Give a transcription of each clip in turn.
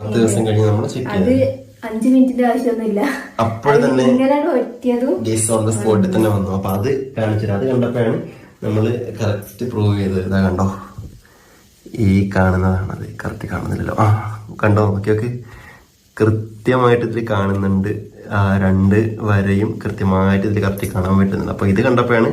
പത്ത് ദിവസം കഴിഞ്ഞ് നമ്മൾ ചെക്ക് അത് ചെയ്തു അഞ്ചു മിനിറ്റിന്റെ ആവശ്യമൊന്നുമില്ല. അപ്പോൾ തന്നെ ഇങ്ങനെ പറ്റിയതും. ഗേസ് ഓൺ ദ സ്പോട്ടിൽ തന്നെ വന്നു. അപ്പൊ അത് കാണിച്ചത് അത് കണ്ടപ്പോഴാണ് നമ്മൾ കറക്റ്റ് പ്രൂവ് ചെയ്തത് ഇതാ കണ്ടോ? ഈ കാണുന്നതാണത്. കറക്റ്റ് കാണുന്നില്ലല്ലോ. ആ കണ്ടോ? ഓക്കെ ഓക്കെ കൃത്യമായിട്ട് ഇതിൽ കാണുന്നുണ്ട്. ആ രണ്ട് വരയും കൃത്യമായിട്ട് ഇതിൽ കറക്റ്റ് കാണാൻ പറ്റുന്നുണ്ട്. അപ്പൊ ഇത് കണ്ടപ്പോഴാണ്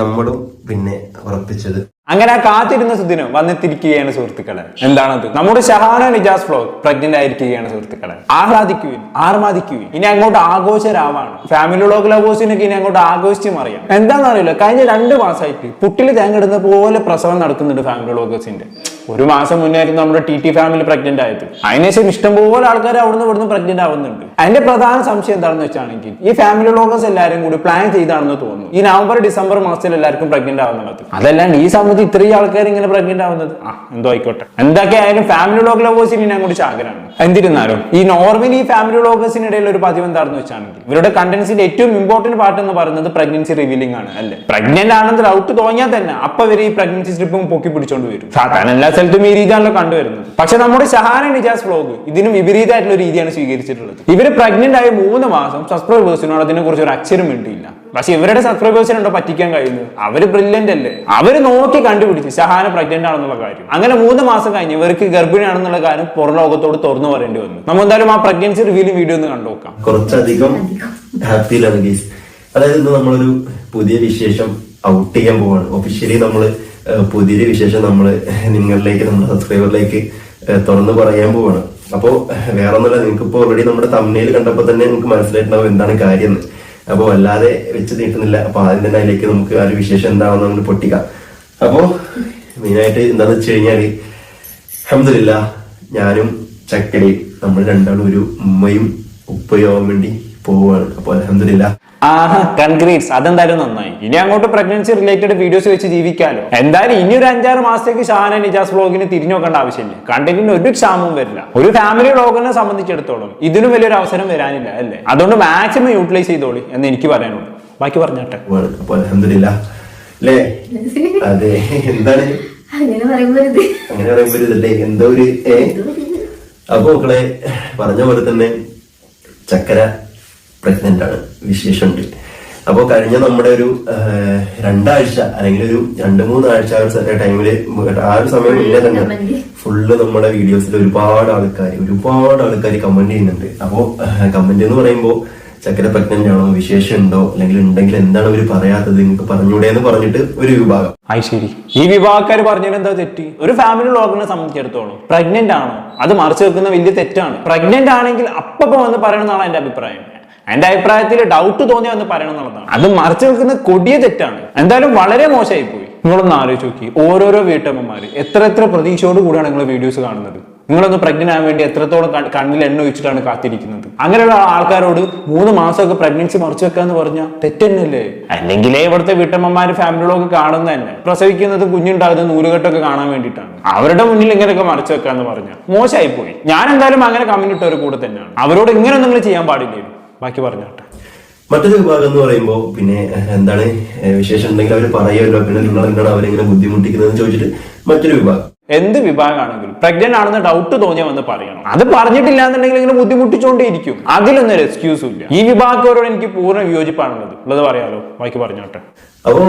നമ്മളും പിന്നെ ഉറപ്പിച്ചത്. അങ്ങനെ ആ കാത്തിരുന്ന സുദിനം വന്നെത്തിരിക്കുകയാണ് സുഹൃത്തുക്കളെ. എന്താണത്? നമ്മുടെ ഷഹാന നിജാസ് ഫ്ലോ പ്രഗ്നന്റ് ആയിരിക്കുകയാണ് സുഹൃത്തുക്കളെ. ആഹ്ലാദിക്കുവിൻ ആർമാദിക്കുവിൻ. ഇനി അങ്ങോട്ട് ആഘോഷരാവാണ്. ഫാമിലി ലോക ലവേഴ്സിനൊക്കെ ഇനി അങ്ങോട്ട് ആഘോഷിച്ചും മറിയാം എന്താണെന്ന് അറിയില്ല കഴിഞ്ഞ രണ്ട് മാസമായിട്ട് പുട്ടിൽ തേങ്ങിടുന്ന പോലെ പ്രസവം നടക്കുന്നുണ്ട് ഫാമിലി വ്ളോഗേഴ്സിന്റെ ഒരു മാസം മുന്നേ ആയിരുന്നു നമ്മുടെ ടി ടി ഫാമിലി പ്രഗ്നന്റ് ആയത്. അതിനുശേഷം ഇഷ്ടംപോലെ ആൾക്കാർ അവിടുന്ന് ഇവിടുന്ന് പ്രഗ്നന്റ് ആവുന്നുണ്ട്. അതിന്റെ പ്രധാന സംശയം എന്താണെന്ന് വെച്ചാണെങ്കിൽ ഈ ഫാമിലി വ്ളോഗേഴ്സ് എല്ലാവരും കൂടി പ്ലാൻ ചെയ്താണെന്ന് തോന്നുന്നു. ഈ നവംബർ ഡിസംബർ മാസത്തിൽ എല്ലാവർക്കും പ്രഗ്നന്റ് ആവുന്നുള്ളത്. അതല്ലാണ്ട് ഈ സമയത്ത് ഇത്രയും ആൾക്കാർ ഇങ്ങനെ പ്രഗ്നന്റ് ആവുന്നത്? ആ എന്തോ ആയിക്കോട്ടെ. എന്തൊക്കെ ആയാലും ഫാമിലി വ്ളോഗ് ലവേഴ്സിന് ഞാൻ അങ്ങോട്ട് ചാകരാണ് എന്തിരുന്നാലും ഈ നോർമലി ഈ ഫാമിലി വ്ളോഗേഴ്സിനിടയിൽ ഒരു പതിവ് എന്താണെന്ന് വെച്ചാണെങ്കിൽ ഇവരുടെ കണ്ടന്റ്സിന്റെ ഏറ്റവും ഇമ്പോർട്ടന്റ് പാർട്ട് എന്ന് പറയുന്നത് പ്രഗ്നൻസി റിവീലിംഗ് ആണ് അല്ലേ? പ്രഗ്നന്റ് ആണെന്ന് ഡൗട്ട് തോന്നിയാൽ തന്നെ അപ്പൊ ഇവർ ഈ പ്രഗ്നൻസി സ്ട്രിപ്പും പൊക്കി പിടിച്ചോണ്ട് വരും. സാധാരണ എല്ലാ സ്ഥലത്തും ഈ രീതിയാണല്ലോ കണ്ടുവരുന്നത്. പക്ഷെ നമ്മുടെ ഷഹാന നിജാസ് വ്ലോഗ് ഇതിനും വിപരീതമായിട്ടുള്ള രീതിയാണ് സ്വീകരിച്ചിട്ടുള്ളത്. ഇവർ പ്രഗ്നന്റ് ആയ മൂന്ന് മാസം സബ്സ്ക്രൈബേഴ്സിനോട് അതിനെ കുറിച്ച് ഒരു അക്ഷരം മിണ്ടിയില്ല. പക്ഷെ ഇവരുടെ സബ്സ്ക്രൈബേഴ്സിനുണ്ടോ പറ്റിക്കാൻ കഴിയുന്നത് അവർ ബ്രില്യന്റ് അല്ലേ? അവർ നോക്കി കണ്ടുപിടിച്ച് ഷഹാന പ്രഗ്നന്റ് ആണെന്നുള്ള കാര്യം. അങ്ങനെ മൂന്ന് മാസം കഴിഞ്ഞ് ഇവർക്ക് ഗർഭിണിയാണെന്നുള്ള കാര്യം പുറം ലോകത്തോട് തുറന്നു പറയേണ്ടി വന്നു. നമ്മൾ എന്തായാലും ആ പ്രഗ്നൻസി റിവ്യൂലും വീഡിയോ ഒന്ന് കണ്ടുനോക്കാം കുറച്ചധികം ഹാപ്പി അതായത് നമ്മളൊരു പുതിയ വിശേഷം ഔട്ട് ചെയ്യാൻ പോവാണ്. ഒഫീഷ്യലി നമ്മൾ പുതിയൊരു വിശേഷം നമ്മൾ നിങ്ങളിലേക്ക് നമ്മുടെ സബ്സ്ക്രൈബറിലേക്ക് തുറന്നു പറയാൻ പോവാണ്. അപ്പോൾ വേറെ ഒന്നുമില്ല നിങ്ങൾക്ക് ഇപ്പോൾ ഓൾറെഡി നമ്മുടെ തമ്മനയിൽ കണ്ടപ്പോൾ തന്നെ നിങ്ങൾക്ക് മനസ്സിലായിട്ടുണ്ടാവും എന്താണ് കാര്യം എന്ന്. അപ്പോൾ അല്ലാതെ വെച്ച് നീട്ടുന്നില്ല. അപ്പോൾ ആദ്യം തന്നെ അതിലേക്ക് നമുക്ക് ആ ഒരു വിശേഷം എന്താണെന്ന് നമ്മൾ പൊട്ടിക്കാം. അപ്പോൾ മെയിനായിട്ട് എന്താണെന്ന് വെച്ച് കഴിഞ്ഞാൽ അഹമ്മദില്ല ഞാനും ചക്കരയും നമ്മൾ രണ്ടാളും ഒരു ഉമ്മയും ഉപ്പയും ആവാൻ വേണ്ടി പോവുകയാണ് അപ്പോൾ അലഹമില്ല കൺഗ്രീറ്റ്സ് അതെന്തായാലും നന്നായി. ഇനി അങ്ങോട്ട് പ്രഗ്നൻസി റിലേറ്റഡ് വീഡിയോസ് വെച്ച് ജീവിക്കാലോ. എന്തായാലും ഇനി ഒരു അഞ്ചാറ് മാസത്തേക്ക് ഷാന നിജാസ് വ്ളോഗിന് തിരിഞ്ഞു നോക്കേണ്ട ആവശ്യമില്ല. കണ്ടന്റിന് ഒരു ക്ഷാമവും വരില്ല. ഒരു ഫാമിലി വ്ളോഗിനെ സംബന്ധിച്ചിടത്തോളം ഇതിനും വലിയൊരു അവസരം വരാനില്ല അല്ലേ? അതുകൊണ്ട് മാക്സിമം യൂട്ടിലൈസ് ചെയ്തോളി എന്ന് എനിക്ക് പറയാനുള്ളൂ. ബാക്കി പറഞ്ഞാട്ടെ. അല്ലേ അതെ എന്താണ്? അങ്ങനെ എന്തോ ഒരു ഏ? അപ്പൊ മക്കളെ പറഞ്ഞ പോലെ തന്നെ ചക്കര പ്രഗ്നന്റ് ആണ് വിശേഷമുണ്ട്. അപ്പോൾ കഴിഞ്ഞ നമ്മുടെ ഒരു രണ്ടാഴ്ച അല്ലെങ്കിൽ ഒരു രണ്ട് മൂന്നാഴ്ച ആ ഒരു ടൈമിൽ ആ ഒരു സമയം മുന്നേ തന്നെ. ഫുള്ള് നമ്മുടെ വീഡിയോസിൽ ഒരുപാട് ആൾക്കാർ ഒരുപാട് ആൾക്കാർ കമന്റ് ചെയ്യുന്നുണ്ട്. അപ്പോൾ കമന്റ് എന്ന് പറയുമ്പോൾ ചക്കര പ്രഗ്നന്റ് ആണോ വിശേഷം ഉണ്ടോ അല്ലെങ്കിൽ ഉണ്ടെങ്കിൽ എന്താണ് അവർ പറയാത്തത് നിങ്ങൾക്ക് പറഞ്ഞൂടെ എന്ന് പറഞ്ഞിട്ട് ഒരു വിഭാഗം. ആയി ശരി. ഈ വിഭാഗക്കാർ പറഞ്ഞതിൽ എന്താ തെറ്റ്? ഒരു ഫാമിലി വ്ളോഗിനെ സംബന്ധിച്ചിടത്തോളം പ്രഗ്നന്റ് ആണോ? അത് മറിച്ച് വെക്കുന്ന വലിയ തെറ്റാണ്. പ്രഗ്നന്റ് ആണെങ്കിൽ അപ്പൊ വന്ന് പറയണമെന്നാണ് എന്റെ അഭിപ്രായം. എന്റെ അഭിപ്രായത്തിൽ ഡൗട്ട് തോന്നിയ എന്ന് പറയണം എന്നുള്ളതാണ്. അത് മറിച്ച് നിൽക്കുന്ന കൊടിയ തെറ്റാണ്. എന്തായാലും വളരെ മോശമായി പോയി നിങ്ങളൊന്ന് ആലോചിച്ച് നോക്കി. ഓരോരോ വീട്ടമ്മമാര് എത്ര എത്ര പ്രതീക്ഷയോട് കൂടിയാണ് നിങ്ങൾ വീഡിയോസ് കാണുന്നത്? നിങ്ങളൊന്ന് പ്രഗ്നന്റ് ആവാൻ വേണ്ടി എത്രത്തോളം കണ്ണ് കണ്ണിൽ എണ്ണ ഒഴിച്ചിട്ടാണ് കാത്തിരിക്കുന്നത്? അങ്ങനെയുള്ള ആൾക്കാരോട് മൂന്ന് മാസമൊക്കെ പ്രഗ്നൻസി മറിച്ചു വെക്കാന്ന് പറഞ്ഞാൽ തെറ്റന്നല്ലേ? അല്ലെങ്കിലേ ഇവിടുത്തെ വീട്ടമ്മമാര് ഫാമിലികളൊക്കെ കാണുന്ന തന്നെ. പ്രസവിക്കുന്നത് കുഞ്ഞുണ്ടാകുന്ന നൂലുകെട്ടൊക്കെ കാണാൻ വേണ്ടിയിട്ടാണ്. അവരുടെ മുന്നിൽ ഇങ്ങനെയൊക്കെ മറിച്ചു വെക്കാന്ന് പറഞ്ഞാൽ മോശമായി പോയി ഞാൻ എന്തായാലും അങ്ങനെ ഇട്ടവർ കൂടെ തന്നെയാണ്. അവരോട് ഇങ്ങനെ നിങ്ങൾ ചെയ്യാൻ പാടില്ലേ ബാക്കി പറഞ്ഞോട്ടെ. മറ്റൊരു വിഭാഗം എന്ന് പറയുമ്പോൾ പിന്നെ എന്താണ് വിശേഷം ഉണ്ടെങ്കിൽ അവർ പറയുമല്ലോ പിന്നെ നിങ്ങൾ എന്താണ് അവരെങ്ങനെ ബുദ്ധിമുട്ടിക്കുന്നതെന്ന് ചോദിച്ചിട്ട് മറ്റൊരു വിഭാഗം. എന്ത് വിഭാഗമാണെങ്കിലും പ്രഗ്നന്റ് ആണെന്ന് ഡൗട്ട് തോന്നിയാൽ വന്ന് പറയണം. അത് പറഞ്ഞിട്ടില്ല എന്നുണ്ടെങ്കിൽ ഇങ്ങനെ ബുദ്ധിമുട്ടിച്ചുകൊണ്ടേയിരിക്കും അതിലൊന്നും എക്സ്ക്യൂസും ഇല്ല. ഈ വിഭാഗക്കാരോട് എനിക്ക് പൂർണ വിയോജിപ്പാണുള്ളത്. ഉള്ളത് പറയാലോ? ബാക്കി പറഞ്ഞോട്ടെ. അപ്പോ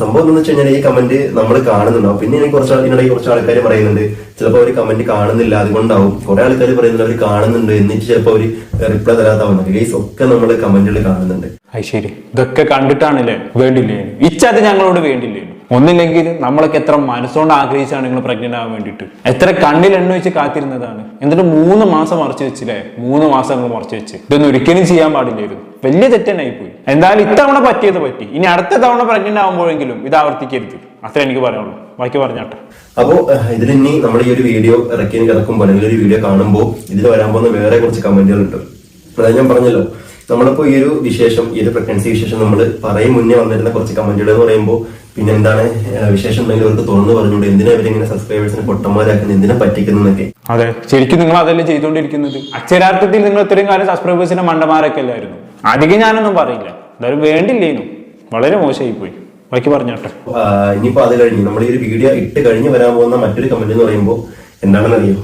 സംഭവം എന്ന് വെച്ച് കഴിഞ്ഞാൽ ഈ കമന്റ് നമ്മൾ കാണുന്നുണ്ടാവും പിന്നെ എനിക്ക് കുറച്ച് ഇതിനിടയിൽ കുറച്ച് ആൾക്കാർ പറയുന്നുണ്ട്. ചിലപ്പോൾ അവർ കമന്റ് കാണുന്നില്ല. അതുകൊണ്ടാവും. കുറെ ആൾക്കാർ പറയുന്നുണ്ട്. അവർ കാണുന്നുണ്ട്. എന്നിട്ട് ചിലപ്പോൾ അവർ റിപ്ലൈ തരാത്താവുന്നുണ്ട് ഗൈസ് ഒക്കെ നമ്മൾ കമന്റുകൾ കാണുന്നുണ്ട്. അത് ശരി. ഇതൊക്കെ കണ്ടിട്ടാണല്ലേ വേണ്ടില്ലേ ഇച്ചത് ഞങ്ങളോട് വേണ്ടില്ലേ ഒന്നില്ലെങ്കിൽ നമ്മളൊക്കെ എത്ര മനസ്സുകൊണ്ട് ആഗ്രഹിച്ചാണ് നിങ്ങൾ പ്രഗ്നന്റ് ആവാൻ വേണ്ടിയിട്ട്? എത്ര കണ്ണിൽ എണ്ണ വെച്ച് കാത്തിരുന്നതാണ്? എന്നിട്ട് മൂന്ന് മാസം മറച്ചു വെച്ചില്ലേ? മൂന്ന് മാസം നിങ്ങൾ മറച്ചു വെച്ച്. ഇതൊന്നും ഒരിക്കലും ചെയ്യാൻ പാടില്ലായിരുന്നു. വലിയ തെറ്റന്നായി പോയി എന്തായാലും ഇത്തവണ പറ്റിയത് പറ്റി. ഇനി അടുത്ത തവണ പ്രഗ്നന്റ് ആകുമ്പോഴെങ്കിലും ഇത് ആവർത്തിക്കരുത്. അത്ര എനിക്ക് പറയാനുള്ളൂ. ബാക്കി പറഞ്ഞാട്ടെ. അപ്പോ ഇതിൽ ഇനി നമ്മൾ ഈ ഒരു വീഡിയോ ഇറക്കി ഇറക്കുമ്പോൾ അല്ലെങ്കിൽ ഒരു വീഡിയോ കാണുമ്പോൾ ഇതിൽ വരാൻ പോകുന്ന വേറെ കുറച്ച് കമന്റുകൾ ഉണ്ട് അതായത് ഞാൻ പറഞ്ഞല്ലോ നമ്മളിപ്പോ ഈ ഒരു വിശേഷം ഈ ഒരു പ്രഗ്നൻസി വിശേഷം നമ്മൾ പറയും മുന്നേ വന്നിരുന്ന കുറച്ച് കമന്റുകൾ എന്ന് പറയുമ്പോൾ പിന്നെ എന്താണ് വിശേഷം ഉണ്ടെങ്കിൽ അവർക്ക് തുറന്നു പറഞ്ഞുകൊണ്ട് എന്തിനാ ഇവരിങ്ങനെ സബ്സ്ക്രൈബേഴ്സിനെ പൊട്ടന്മാരാക്കുന്നത് എന്തിനാ പറ്റിക്കുന്നതൊക്കെ അതെ ശരിക്കും നിങ്ങൾ അതല്ലേ ചെയ്തുകൊണ്ടിരിക്കുന്നത്? അക്ഷരാർത്ഥത്തിൽ നിങ്ങൾ ഇത്രയും കാലം സബ്സ്ക്രൈബേഴ്സിനെ മണ്ടമാരൊക്കെ അല്ലായിരുന്നു അധികം ഞാനൊന്നും പറയില്ല. എന്തായാലും വേണ്ടില്ലേനു. വളരെ മോശമായി പോയി ബാക്കി പറഞ്ഞോട്ടെ ഇനിയിപ്പോ അത് കഴിഞ്ഞ് നമ്മൾ ഈ ഒരു വീഡിയോ ഇട്ട് കഴിഞ്ഞ് വരാൻ പോകുന്ന മറ്റൊരു കമന്റ് എന്ന് പറയുമ്പോൾ എന്താണെന്ന് അറിയോ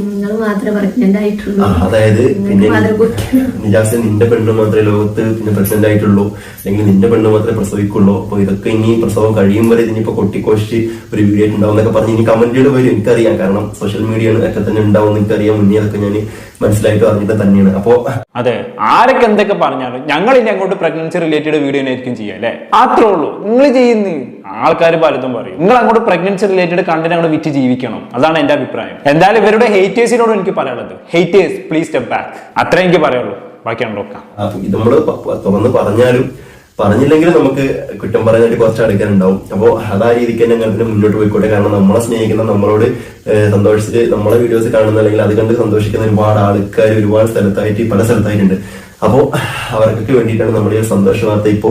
നിങ്ങൾ മാത്രമേ പ്രഗ്നന്റ് ആയിട്ടുള്ളൂ. അതായത് പിന്നെ നിജാസ് നിന്റെ പെണ്ണ് മാത്രമേ ലോകത്ത് പിന്നെ പ്രഗ്നന്റ് ആയിട്ടുള്ളൂ. അല്ലെങ്കിൽ നിന്റെ പെണ്ണ് മാത്രമേ പ്രസവിക്കുള്ളൂ. അപ്പൊ ഇതൊക്കെ ഇനി പ്രസവം കഴിയും വരെ ഇതിനിപ്പോ കൊട്ടിക്കോശിച്ച് ഒരു വീഡിയോ ഉണ്ടാവും എന്നൊക്കെ പറഞ്ഞ് ഇനി കമന്റുകൾ വരും. എനിക്കറിയാം. കാരണം സോഷ്യൽ മീഡിയ ഒക്കെ തന്നെ ഉണ്ടാവും എനിക്കറിയാം. മുന്നേ അതൊക്കെ ഞാൻ മനസ്സിലായിട്ട് അറിഞ്ഞിട്ട് തന്നെയാണ്. അപ്പോ അതെ ആരൊക്കെ എന്തൊക്കെ പറഞ്ഞാലും ഞങ്ങൾ ഇനി അങ്ങോട്ട് പ്രഗ്നൻസി റിലേറ്റഡ് വീഡിയോ ആയിരിക്കും ചെയ്യുക അല്ലേ? അത്രേ ഉള്ളൂ. നിങ്ങൾ ചെയ്യുന്ന. ആൾക്കാർ പലതും പറയും. നിങ്ങൾ അങ്ങോട്ട് പ്രഗ്നൻസി റിലേറ്റഡ് കണ്ടന്റ് അങ്ങോട്ട് വിറ്റ് ജീവിക്കണം. അതാണ് എന്റെ അഭിപ്രായം. എന്തായാലും ഇവരുടെ ഹേറ്റേഴ്സിനോട് എനിക്ക് പറയാനുള്ളത്. ഹേറ്റേഴ്സ് പ്ലീസ് സ്റ്റെപ്പ് ബാക്ക് അത്രേ എനിക്ക് പറയുള്ളൂ ബാക്കിയാണ് നോക്കാം നമ്മൾ തുറന്ന് പറഞ്ഞാലും പറഞ്ഞില്ലെങ്കിലും നമുക്ക് കുറ്റം പറയാനായിട്ട് കുറച്ച് അടുക്കാനുണ്ടാവും. അപ്പോ അത് രീതിക്ക് തന്നെ അങ്ങനെ മുന്നോട്ട് പോയിക്കോട്ടെ. കാരണം നമ്മളെ സ്നേഹിക്കുന്ന നമ്മളോട് സന്തോഷിച്ച് നമ്മളെ വീഡിയോസ് കാണുന്ന അല്ലെങ്കിൽ അത് കണ്ട് സന്തോഷിക്കുന്ന ഒരുപാട് ആൾക്കാർ ഒരുപാട് സ്ഥലത്തായിട്ട് പല സ്ഥലത്തായിട്ടുണ്ട്. അപ്പോ അവർക്കൊക്കെ വേണ്ടിയിട്ടാണ് നമ്മുടെ ഈ സന്തോഷ വാർത്ത ഇപ്പോ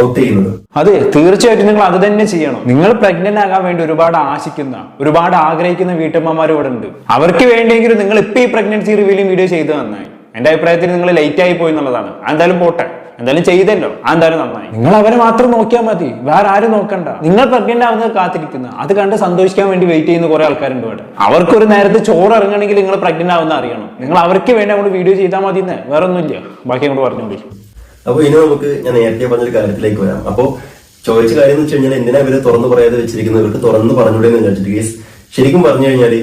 ഔട്ട് ചെയ്യുന്നത്. അതെ തീർച്ചയായിട്ടും നിങ്ങൾ അത് തന്നെ ചെയ്യണം. നിങ്ങൾ പ്രഗ്നന്റ് ആകാൻ വേണ്ടി ഒരുപാട് ആശിക്കുന്ന ഒരുപാട് ആഗ്രഹിക്കുന്ന വീട്ടമ്മമാർ ഇവിടെ ഉണ്ട്. അവർക്ക് വേണ്ടിയെങ്കിലും നിങ്ങൾ ഇപ്പൊ ഈ പ്രഗ്നൻസി റിവീലിംഗ് വീഡിയോ ചെയ്ത് നന്നായി എന്റെ അഭിപ്രായത്തിൽ നിങ്ങൾ ലേറ്റ് ആയി പോയി എന്നുള്ളതാണ്. എന്തായാലും പോട്ടെ. എന്തായാലും ചെയ്തല്ലോ. എന്തായാലും നന്നായി. നിങ്ങൾ അവരെ മാത്രം നോക്കിയാൽ മതി. വേറെ ആരും നോക്കണ്ട. നിങ്ങൾ പ്രഗ്നന്റ് ആവുന്നത് കാത്തിരിക്കുന്ന. അത് കണ്ട് സന്തോഷിക്കാൻ വേണ്ടി വെയിറ്റ് ചെയ്യുന്ന കുറെ ആൾക്കാരുണ്ട് ഇവിടെ. അവർക്ക് ഒരു നേരത്തെ ചോറ് ഇറങ്ങണമെങ്കിൽ നിങ്ങൾ പ്രഗ്നന്റ് ആവുന്ന അറിയണം. നിങ്ങൾ അവർക്ക് വേണ്ടി അങ്ങോട്ട് വീഡിയോ ചെയ്താൽ മതി എന്ന് വേറെ ഒന്നുമില്ല ബാക്കി അങ്ങോട്ട് പറഞ്ഞോളി. അപ്പൊ ഇനി നമുക്ക് ഞാൻ നേരത്തെ പറഞ്ഞൊരു കാര്യത്തിലേക്ക് വരാം. അപ്പോൾ ചോദിച്ച കാര്യം എന്ന് വെച്ച് കഴിഞ്ഞാൽ എന്തിനാ ഇവർ തുറന്നു പറയാതെ വെച്ചിരിക്കുന്നത്? ഇവർക്ക് തുറന്നു പറഞ്ഞൂടെ എന്ന് വിചാരിച്ചിട്ട് കേസ് ശരിക്കും പറഞ്ഞു കഴിഞ്ഞാൽ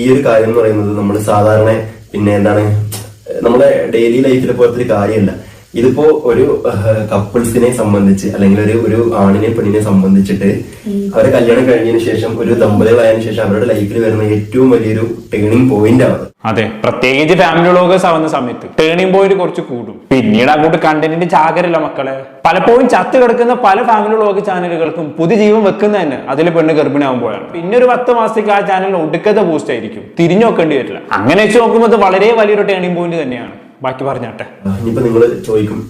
ഈ ഒരു കാര്യം എന്ന് പറയുന്നത് നമ്മൾ സാധാരണ പിന്നെ എന്താണ് നമ്മുടെ ഡെയിലി ലൈഫിലെ പോലത്തെ ഒരു കാര്യമല്ല. ഇതിപ്പോ ഒരു കപ്പിൾസിനെ സംബന്ധിച്ച് അല്ലെങ്കിൽ ഒരു ഒരു ആണിനെ പെണ്ണിനെ സംബന്ധിച്ചിട്ട് അവരെ കല്യാണം കഴിഞ്ഞതിന് ശേഷം ഒരു ദമ്പതികളായതിനു ശേഷം അവരുടെ ലൈഫിൽ വരുന്ന ഏറ്റവും വലിയൊരു ടേണിംഗ് പോയിന്റ് ആണ്. അതെ. പ്രത്യേകിച്ച് ഫാമിലി വ്ളോഗേഴ്സ് ആവുന്ന സമയത്ത് ടേണിംഗ് പോയിന്റ് കുറച്ച് കൂടും. പിന്നീട് അങ്ങോട്ട് കണ്ടന്റിന്റെ ചാകരല്ല മക്കളെ. പലപ്പോഴും ചത്ത് കിടക്കുന്ന പല ഫാമിലി വ്ളോഗ് ചാനലുകൾക്കും പുതുജീവൻ വെക്കുന്ന തന്നെ അതിൽ പെണ്ണ് ഗർഭിണിയാകുമ്പോഴാണ് പിന്നെ ഒരു പത്ത് മാസത്തേക്ക് ആ ചാനൽ ഒടുക്കത്തെ ബൂസ്റ്റ് ആയിരിക്കും. തിരിഞ്ഞു നോക്കേണ്ടി വരില്ല. അങ്ങനെ വെച്ച് നോക്കുമ്പോൾ അത് വളരെ വലിയൊരു ടേണിംഗ് പോയിന്റ് തന്നെയാണ്. ബാക്കി പറഞ്ഞാട്ടെ. ഇനിയിപ്പോ നിങ്ങൾ ചോദിക്കും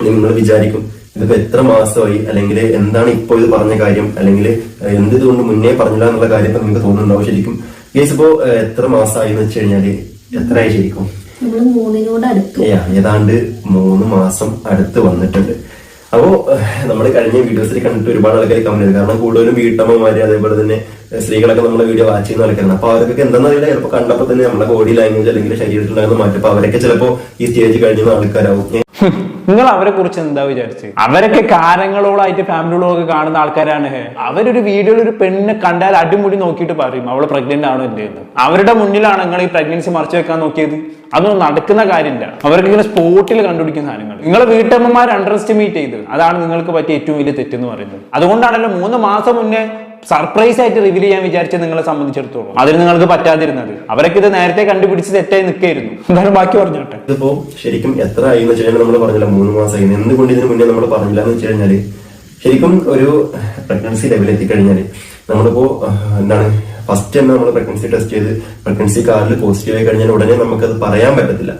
നിങ്ങൾ വിചാരിക്കും ഇതിപ്പോ എത്ര മാസമായി അല്ലെങ്കിൽ എന്താണ് ഇപ്പോൾ ഇത് പറഞ്ഞ കാര്യം അല്ലെങ്കിൽ എന്ത് ഇതുകൊണ്ട് മുന്നേ പറഞ്ഞില്ല എന്നുള്ള കാര്യം ഇപ്പൊ നിങ്ങൾക്ക് തോന്നുന്നുണ്ടാവും ശരിക്കും. കേസ് ഇപ്പോ എത്ര മാസമായി എന്ന് വെച്ച് കഴിഞ്ഞാൽ എത്രയായി ശരിക്കും? നമ്മൾ മൂന്നിനോട് അടുത്തു. ഏ, ഏതാണ്ട് മൂന്ന് മാസം അടുത്ത് വന്നിട്ടുണ്ട്. അപ്പോ നമ്മൾ കഴിഞ്ഞ വീഡിയോസിൽ കണ്ടിട്ട് ഒരുപാട് ആൾക്കാർ കമന്റ് ചെയ്തു. കാരണം കൂടുതലും വീട്ടമ്മമാര് അതേപോലെ തന്നെ സ്ത്രീകളൊക്കെ നമ്മളെ വീഡിയോ വാച്ച് ചെയ്യുന്ന ആൾക്കാരാണ്. അപ്പൊ അവർക്കൊക്കെ എന്താണെന്ന് അറിയില്ല. ചിലപ്പോൾ കണ്ടപ്പോൾ തന്നെ നമ്മുടെ ബോഡി ലാംഗ്വേജ് അല്ലെങ്കിൽ ശരീരത്തിലുണ്ടാകുന്ന മാറ്റം. അപ്പൊ അവരൊക്കെ ചിലപ്പോൾ ഈ സ്റ്റേജ് കഴിഞ്ഞ ആൾക്കാരാവും. നിങ്ങൾ അവരെ കുറിച്ച് എന്താ വിചാരിച്ച്? അവരൊക്കെ കാരങ്ങളോളായിട്ട് ഫാമിലികളൊക്കെ കാണുന്ന ആൾക്കാരാണ്. അവരൊരു വീഡിയോയിൽ ഒരു പെണ്ണിനെ കണ്ടാൽ അടിമുടി നോക്കിയിട്ട് പറയും അവൾ പ്രഗ്നന്റ് ആണോ എന്ന്. അവരുടെ മുന്നിലാണ് നിങ്ങൾ ഈ പ്രഗ്നൻസി മറച്ചു വെക്കാൻ നോക്കിയത്. അതൊന്നും നടക്കുന്ന കാര്യമില്ല. അവർക്ക് ഇങ്ങനെ സ്പോട്ടിൽ കണ്ടുപിടിക്കുന്ന സാധനങ്ങൾ നിങ്ങളെ വീട്ടമ്മമാർ അണ്ടർ എസ്റ്റിമേറ്റ് ചെയ്ത്. അതാണ് നിങ്ങൾക്ക് പറ്റിയ ഏറ്റവും വലിയ തെറ്റെന്ന് പറയുന്നത്. അതുകൊണ്ടാണല്ലോ മൂന്ന് മാസം മുന്നേ സർപ്രൈസ് ആയിട്ട് റിവീൽ ചെയ്യാൻ വിചാരിച്ചത് നിങ്ങളെ സംബന്ധിച്ചിടത്തോളം. അതിന് നിങ്ങൾക്ക് പറ്റാതിരുന്നത്. അവരൊക്കെ ഇത് നേരത്തെ കണ്ടുപിടിച്ച് തെറ്റായി നിൽക്കായിരുന്നു എന്തായാലും ബാക്കി പറഞ്ഞോട്ടെ. ഇതിപ്പോ ശരിക്കും എത്ര ആയി എന്ന് വെച്ച് കഴിഞ്ഞാൽ നമ്മൾ പറഞ്ഞില്ല മൂന്ന് മാസമായി. എന്തുകൊണ്ട് ഇതിന് മുന്നേ നമ്മൾ പറഞ്ഞില്ല എന്ന് വെച്ച് കഴിഞ്ഞാൽ ശരിക്കും ഒരു പ്രഗ്നൻസി ലെവൽ എത്തിക്കഴിഞ്ഞാൽ നമ്മളിപ്പോ എന്താണ് ഫസ്റ്റ് തന്നെ നമ്മൾ പ്രഗ്നൻസി ടെസ്റ്റ് ചെയ്ത് പ്രഗ്നൻസി കാർഡിൽ പോസിറ്റീവ് ആയി കഴിഞ്ഞാൽ ഉടനെ നമുക്കത് പറയാൻ പറ്റത്തില്ല.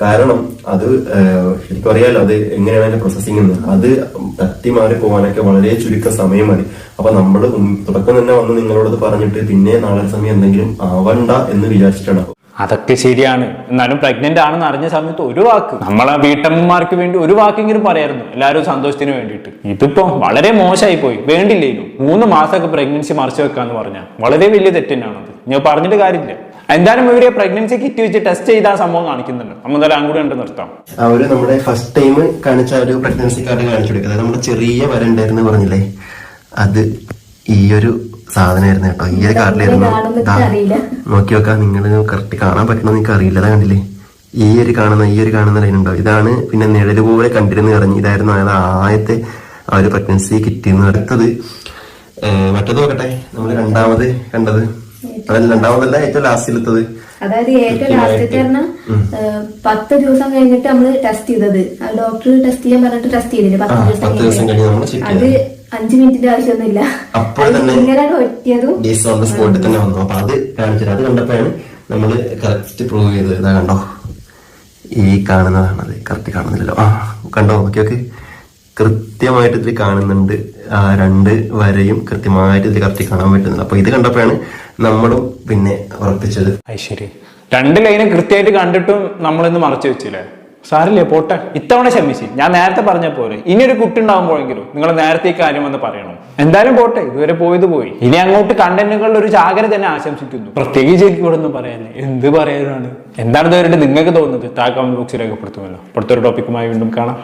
കാരണം അത് എനിക്ക് ശരിക്കും അറിയാലോ അത് എങ്ങനെയാണ് അതിന്റെ പ്രോസസ്സിംഗ് എന്ന്. അത് തട്ടി മാറി പോകാനൊക്കെ വളരെ ചുരുക്ക സമയം മതി. അപ്പൊ നമ്മൾ തുടക്കം തന്നെ വന്ന് നിങ്ങളോട് പറഞ്ഞിട്ട് പിന്നെ നാളെ സമയം എന്തെങ്കിലും ആവണ്ട എന്ന് വിചാരിച്ചിട്ടാണ് അതൊക്കെ ശരിയാണ്. എന്നാലും പ്രഗ്നന്റ് ആണെന്ന് അറിഞ്ഞ സമയത്ത് ഒരു വാക്ക്. നമ്മളെ വീട്ടമ്മമാർക്ക് വേണ്ടി ഒരു വാക്കെങ്കിലും പറയായിരുന്നു. എല്ലാവരും സന്തോഷത്തിന് വേണ്ടിയിട്ട്. ഇതിപ്പോ വളരെ മോശമായി പോയി വേണ്ടില്ലേ മൂന്ന് മാസമൊക്കെ പ്രഗ്നൻസി മറച്ചു വെക്കാന്ന് പറഞ്ഞാൽ വളരെ വലിയ തെറ്റ് ഞാൻ പറഞ്ഞിട്ട് കാര്യമില്ല. എന്തായാലും ഇവർ പ്രഗ്നൻസി കിറ്റ് വെച്ച് ടെസ്റ്റ് ചെയ്ത ആ സംഭവം കാണിക്കുന്നുണ്ട്. നമ്മൾ എന്തായാലും അങ്ങോട്ട് കണ്ട് നിർത്താം. അവർ നമ്മുടെ ഫസ്റ്റ് ടൈം കാണിച്ച ഒരു പ്രഗ്നൻസി കാർഡ് കാണിച്ചു കൊടുക്കുക. അതായത് നമ്മുടെ ചെറിയ വര ഉണ്ടായിരുന്നു പറഞ്ഞില്ലേ? അത് ഈ ഒരു സാധനമായിരുന്നു കേട്ടോ. ഈ ഒരു കാർഡിലായിരുന്നു നോക്കി നോക്കാം നിങ്ങൾ കറക്റ്റ് കാണാൻ പറ്റണമെന്ന് എനിക്ക് അറിയില്ല അതാ കണ്ടില്ലേ? ഈ ഒരു കാണുന്ന ഈ ഒരു കാണുന്ന ലൈൻ ഉണ്ടോ ഇതാണ് പിന്നെ നിഴൽ പോലെ കണ്ടിരുന്ന് ഇറങ്ങി ഇതായിരുന്നു അതായത് ആദ്യത്തെ ആ ഒരു പ്രഗ്നൻസി കിറ്റ് എന്ന് അടുത്തത് മറ്റത് നോക്കട്ടെ. നമ്മൾ രണ്ടാമത് കണ്ടത്. അതല്ല രണ്ടാമതല്ല ഏറ്റവും ലാസ്റ്റിലെത്തത് അതായത് ഏറ്റവും ലാസ്റ്റത്തെ പറഞ്ഞാൽ പത്ത് ദിവസം കഴിഞ്ഞിട്ട് നമ്മൾ ടെസ്റ്റ് ചെയ്തത്. ഡോക്ടർ ടെസ്റ്റ് ചെയ്യാൻ പറഞ്ഞിട്ട് ടെസ്റ്റ് ചെയ്തില്ല? പത്ത് ദിവസം കഴിഞ്ഞ് അത് അഞ്ചു മിനിറ്റിന്റെ ആവശ്യമൊന്നുമില്ല. അപ്പോൾ തന്നെ ഓൺ ദ സ്പോട്ടിൽ തന്നെ വന്നു. അപ്പൊ അത് കാണിച്ചത് അത് കണ്ടപ്പോഴാണ് നമ്മൾ കറക്റ്റ് പ്രൂവ് ചെയ്തത്. ഇതാ കണ്ടോ? ഈ കാണുന്നതാണത്. കറക്റ്റ് കാണുന്നില്ലല്ലോ. ആ കണ്ടോ? ഓക്കെ ഓക്കെ കൃത്യമായിട്ട് ഇതിൽ കാണുന്നുണ്ട്. ആ രണ്ട് വരയും കൃത്യമായിട്ട് ഇതിൽ കറക്റ്റ് കാണാൻ പറ്റുന്നുണ്ട്. അപ്പൊ ഇത് കണ്ടപ്പോഴാണ് നമ്മളും പിന്നെ ഉറപ്പിച്ചത്. ഐശ്വര്യ രണ്ട് ലൈനും കൃത്യമായിട്ട് കണ്ടിട്ടും നമ്മളിന്ന് മറച്ചു വെച്ചില്ലേ? സാറില്ലേ പോട്ടെ. ഇത്തവണ ക്ഷമിച്ച്. ഞാൻ നേരത്തെ പറഞ്ഞ പോലെ ഇനി ഒരു കുട്ടി ഉണ്ടാകുമ്പോഴെങ്കിലും നിങ്ങൾ നേരത്തെ ഈ കാര്യം വന്ന് പറയണം. എന്തായാലും പോട്ടെ ഇതുവരെ പോയത് പോയി. ഇനി അങ്ങോട്ട് കണ്ടന്റുകളിൽ ഒരു ജാഗ്രത തന്നെ ആശംസിക്കുന്നു. പ്രത്യേകിച്ച് എനിക്ക് ഇവിടെ ഒന്നും പറയാനില്ല? എന്ത് പറയാനാണ്? എന്താണ് ഇതുവരെ നിങ്ങൾക്ക് തോന്നുന്നത്? താഴെ കമന്റ് ബോക്സിൽ രേഖപ്പെടുത്തുമല്ലോ. അടുത്തൊരു ടോപ്പിക്കുമായി വീണ്ടും കാണാം.